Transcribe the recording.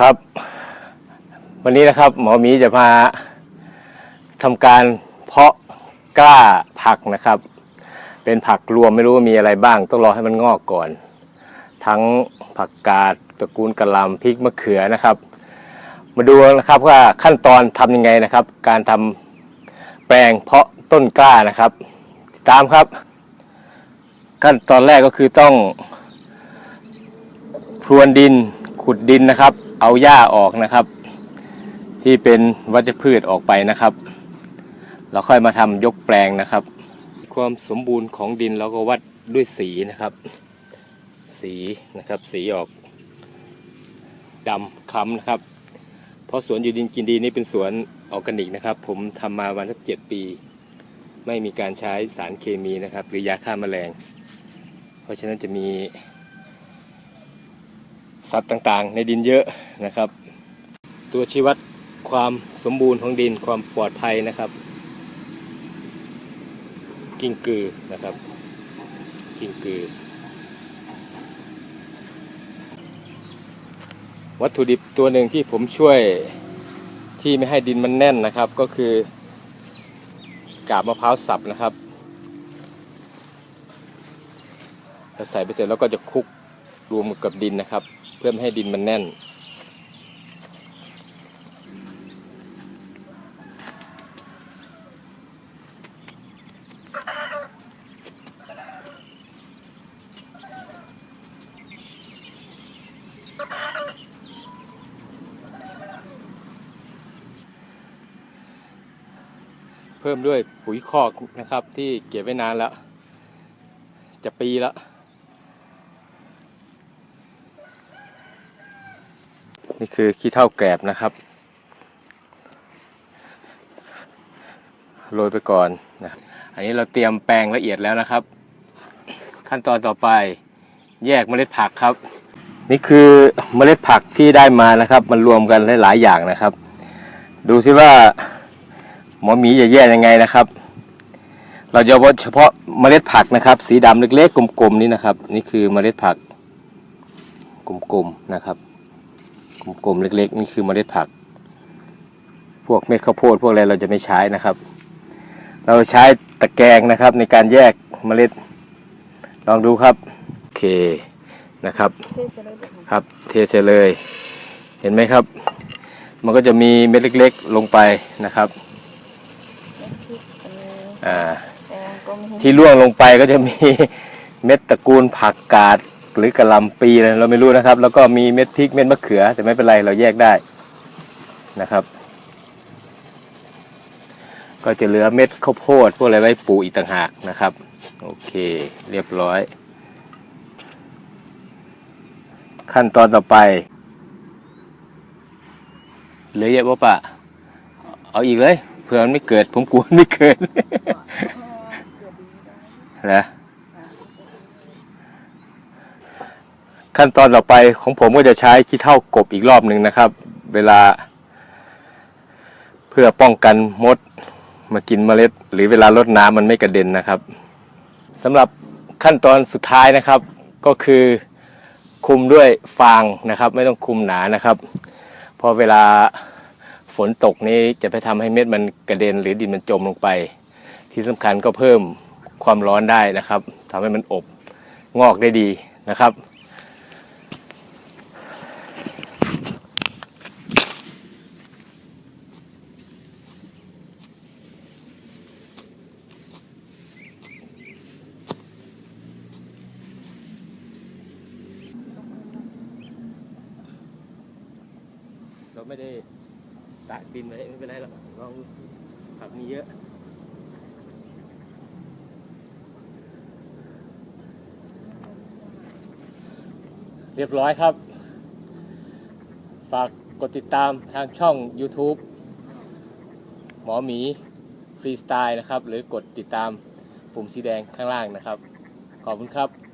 ครับ วันนี้นะครับหมอหมีจะมาทำการเพาะกล้าผักนะครับ เป็นผักรวมไม่รู้ว่ามีอะไรบ้าง ต้องรอให้มันงอกก่อน ทั้งผักกาดตระกูลกะหล่ำพริกมะเขือนะครับ มาดูนะครับว่าขั้นตอนทำยังไงนะครับ การทำแปลงเพาะต้นกล้านะครับ ตามครับ ขั้นตอนแรกก็คือต้อง พรวนดินขุดดินนะครับ เอาหญ้าออกนะครับ ที่เป็นวัชพืชออกไปนะครับเราค่อยมาทำยกแปลงนะครับ ความสมบูรณ์ของดินเราก็วัดด้วยสีนะครับ สีนะครับสีออกดำคล้ำนะครับ เพราะสวนอยู่ดินกินดีนี่เป็นสวนออร์แกนิกนะครับ ผมทำมาวันสักเจ็ดปี ไม่มีการใช้สารเคมีนะครับ หรือยาฆ่าแมลง เพราะฉะนั้นจะมีสัตว์ต่างๆ ในดินเยอะนะครับ ตัวชี้วัดความสมบูรณ์ของดินความปลอดภัยนะครับ กิ้งกือนะครับ กิ้งกือ วัตถุดิบตัวหนึ่งที่ผมช่วยที่ไม่ให้ดินมันแน่นนะครับก็คือ กาบมะพร้าวสับนะครับเราใส่ไปเสร็จแล้วก็จะคลุกรวมกับดินนะครับ เพื่อไม่ให้ดินมันแน่น เพิ่มด้วยปุ๋ยคอกนะครับ ที่เก็บไว้นานแล้ว จะปีแล้วนี่คือขี้เท่าแกรบนะครับโรยไปก่อนนะอันนี้เราเตรียมแปลงละเอียดแล้วนะครับ ขั้นตอนต่อไปแยกเมล็ดผักครับ นี่คือเมล็ดผักที่ได้มานะครับ มันรวมกันหลายๆอย่างนะครับ ดูซิว่า หมอหมีจะแยกยังไงนะครับ เราจะเอาเฉพาะเมล็ดผักนะครับ สีดำเล็กๆกลมๆนี่นะครับ นี่คือเมล็ดผักกลมๆนะครับกลมๆเล็ก ๆ นี่คือเมล็ดผัก พวกเม็ดข้าวโพดพวกอะไรเราจะไม่ใช้นะครับ เราใช้ตะแกรงนะครับในการแยกเมล็ด ลองดูครับโอเคนะครับครับเทเสร็เลย เห็นไหมครับ มันก็จะมีเม็ดเล็ก ๆ ลงไปนะครับ อ่าที่ร่วงลงไปก็จะมีเม็ดตระกูลผักกาดหรือกระลำปีอะไรเราไม่รู้นะครับ แล้วก็มีเม็ดพริกเม็ดมะเขือ แต่ไม่เป็นไรเราแยกได้นะครับ ก็จะเหลือเม็ดข้าวโพดพวกอะไรไว้ปลูกอีกต่างหากนะครับ โอเค เรียบร้อย ขั้นตอนต่อไปเหลือเยอะปะปะเอาอีกเลย ผื่อมันไม่เกิด ผมกลัวมันไม่เกิดนะขั้นตอนต่อไปของผมก็จะใช้ขี้เท่ากบอีกรอบหนึ่งนะครับ เวลา เพื่อป้องกันมดมากินเมล็ด หรือเวลารดน้ำมันไม่กระเด็นนะครับสำหรับขั้นตอนสุดท้ายนะครับ ก็คือคุมด้วยฟางนะครับ ไม่ต้องคุมหนานะครับเพราะเวลา ฝนตกนี้จะไปทำให้เม็ดมันกระเด็นหรือดินมันจมลงไป ที่สำคัญก็เพิ่มความร้อนได้นะครับทำให้มันอบงอกได้ดีนะครับเราไม่ได้ ตากดินไว้ไม่เป็นไรหรอกเราผักมีเยอะเรียบร้อยครับ ฝากกดติดตามทางช่อง YouTube หมอหมีฟรีสไตล์นะครับ หรือกดติดตามปุ่มสีแดงข้างล่างนะครับ ขอบคุณครับ